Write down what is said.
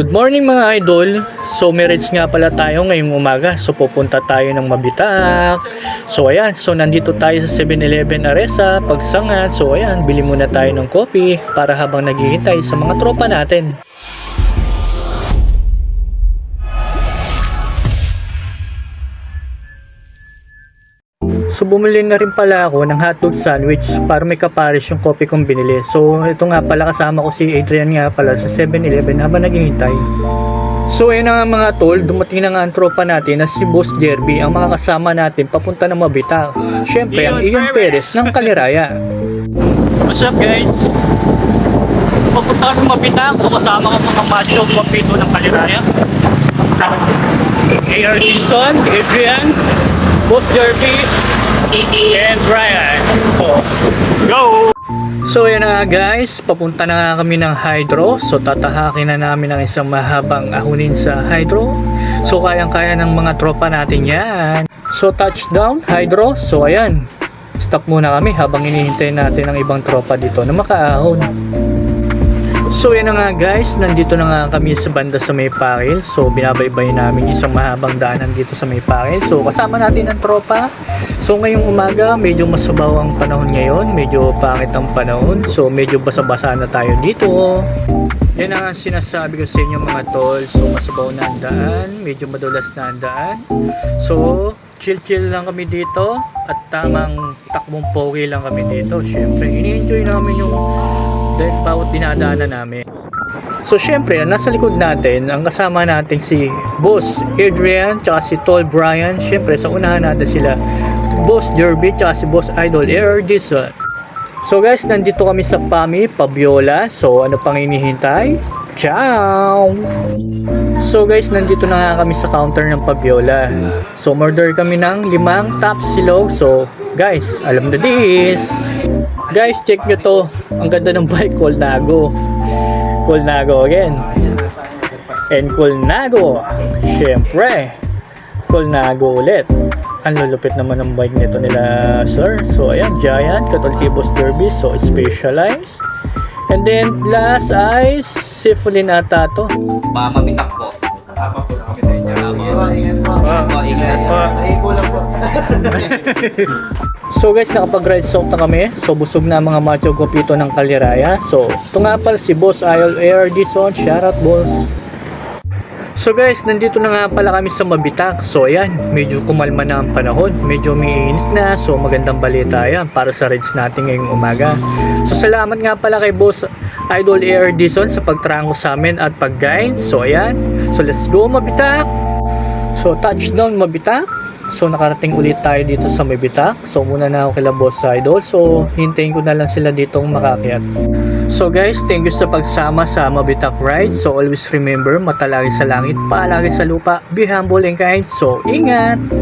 Good morning mga idol. So merits nga pala tayo ngayong umaga. So pupunta tayo ng Mabitak. So ayan, so nandito tayo sa 7-Eleven Aresa, Pagsangan. So ayan, bili muna tayo ng coffee para habang naghihintay sa mga tropa natin. So bumili na rin pala ako ng hotdog sandwich para may kapares yung coffee kong binili. So ito nga pala kasama ko si Adrian nga pala sa 7-Eleven habang naghihintay. So ayun na nga mga tol, dumating na nga ang tropa natin na si Boss Jerby ang mga kasama natin papunta ng Mabita. Siyempre ang Ian Perez ng Kaliraya. What's up guys? Papunta ng Mabita, so kasama ko mga macho mapito ng Kaliraya. AR Dixon, Adrian, Boss Jerby, and Brian. So, go! So yan na guys, papunta na nga kami ng Hydro. So tatahakin na namin ang isang mahabang ahunin sa Hydro. So kayang-kaya ng mga tropa natin yan. So touchdown, Hydro. So ayan, stop muna kami habang inihintay natin ang ibang tropa dito na makaahon. So yan na nga guys, nandito na nga kami sa banda sa may pakil. So binabaybay namin isang mahabang daanan dito sa may pakil. So kasama natin ang tropa. So ngayong umaga, medyo masabaw ang panahon ngayon. Medyo pangit ang panahon. So medyo basa-basa na tayo dito. Yan ang sinasabi ko sa inyo mga tol. So masabaw na ang daan. Medyo madulas na ang daan. So chill-chill lang kami dito. At tamang takbong pogi lang kami dito. Siyempre, ini-enjoy namin yung dahil bawat dinadaanan namin. So syempre, nasa likod natin, ang kasama natin si Boss Adrian, tsaka si Tol Brian. Syempre, sa unahan natin sila, Boss Jerby, tsaka si Boss Idol Air Dison. So guys, nandito kami sa Pami, Pabiola. So ano pang inihintay? Ciao! So guys, nandito na nga kami sa counter ng Pabiola. So murder kami ng limang top silog. So guys, alam na this. Guys, check nyo to. Ang ganda ng bike, Colnago. Colnago again. And Colnago. Siyempre, Colnago ulit. Ang lulupit naman ng bike nito nila, sir. So, ayan, Giant, Katultibos Derby. So, specialized. And then, last ay Sifulin ata to. Baka mamitak po. Tama po kami sa inyo. Ah, Po, ingat po. Ay, kulang po. So guys, nakapag-ride soak na kami. So busog na mga macho gopito ng Kaliraya. So, ito nga pala si Boss Ayol Air Dison. Shoutout boss. So guys, nandito na nga pala kami sa Mabitak. So ayan, medyo kumalma na ang panahon. Medyo umiinis na. So magandang balita yan para sa rides natin ngayong umaga. So salamat nga pala kay Boss Idol Air Dison sa pagtrango sa amin at pag-guide. So ayan, so let's go Mabitak! So touchdown Mabitak. So nakarating ulit tayo dito sa Mabitak. So muna na ako kila Boss Idol. So hintayin ko na lang sila ditong makakyat. So guys, thank you sa pagsama sa Mabitak Ride. So always remember, matalagi sa langit, paalagi sa lupa, be humble and kind. So ingat!